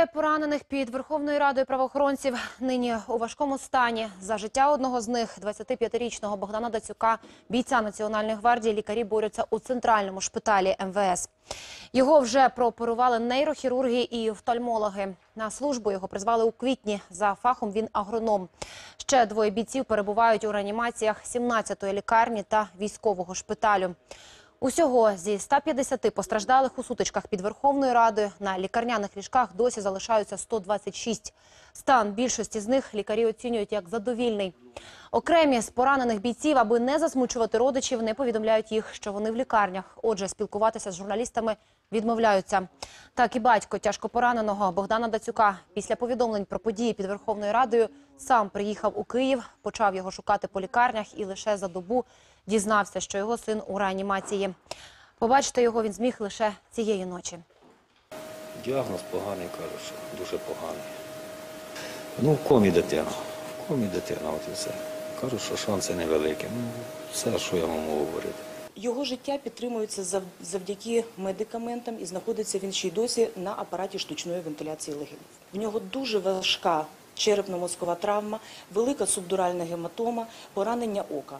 Троє поранених під Верховною Радою правоохоронців нині у важкому стані. За життя одного з них, 25-річного Богдана Дацюка, бійця Національної гвардії, лікарі борються у центральному шпиталі МВС. Його вже прооперували нейрохірурги і офтальмологи. На службу його призвали у квітні. За фахом він агроном. Ще двоє бійців перебувають у реанімаціях 17-ї лікарні та військового шпиталю. Усього зі 150 постраждалих у сутичках під Верховною Радою на лікарняних ліжках досі залишаються 126. Стан більшості з них лікарі оцінюють як задовільний. Окремі з поранених бійців, аби не засмучувати родичів, не повідомляють їх, що вони в лікарнях. Отже, спілкуватися з журналістами відмовляються. Так і батько тяжко пораненого Богдана Дацюка після повідомлень про події під Верховною Радою сам приїхав у Київ, почав його шукати по лікарнях і лише за добу дізнався, що його син у реанімації. Побачити його він зміг лише цієї ночі. Діагноз поганий, кажуть, дуже поганий. Ну, в комі дитина. В комі дитина, от і все. Кажуть, що шанси невеликі. Ну, все, що я можу говорити. Його життя підтримується завдяки медикаментам і знаходиться він ще й досі на апараті штучної вентиляції легенів. В нього дуже важка черепно-мозкова травма, велика субдуральна гематома, поранення ока.